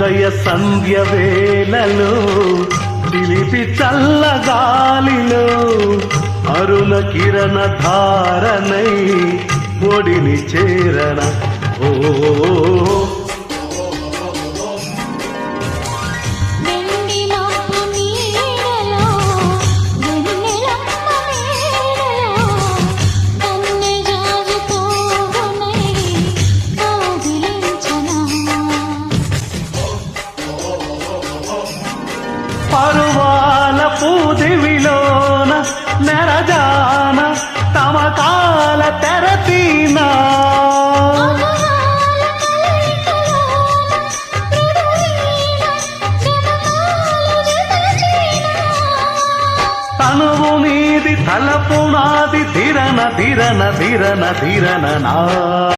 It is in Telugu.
ఉదయ సంధ్య వేళలో పిలిపి చల్లగాలిలో అరుణ కిరణ ధారణై ఒడిని చేరణ. ఓ పరువాల పూదివిలోన నెరజాన తమ కాల తెరతీనా. తనువు నీది తలపు నాది తిరన తిరన తిరన తిరన నా.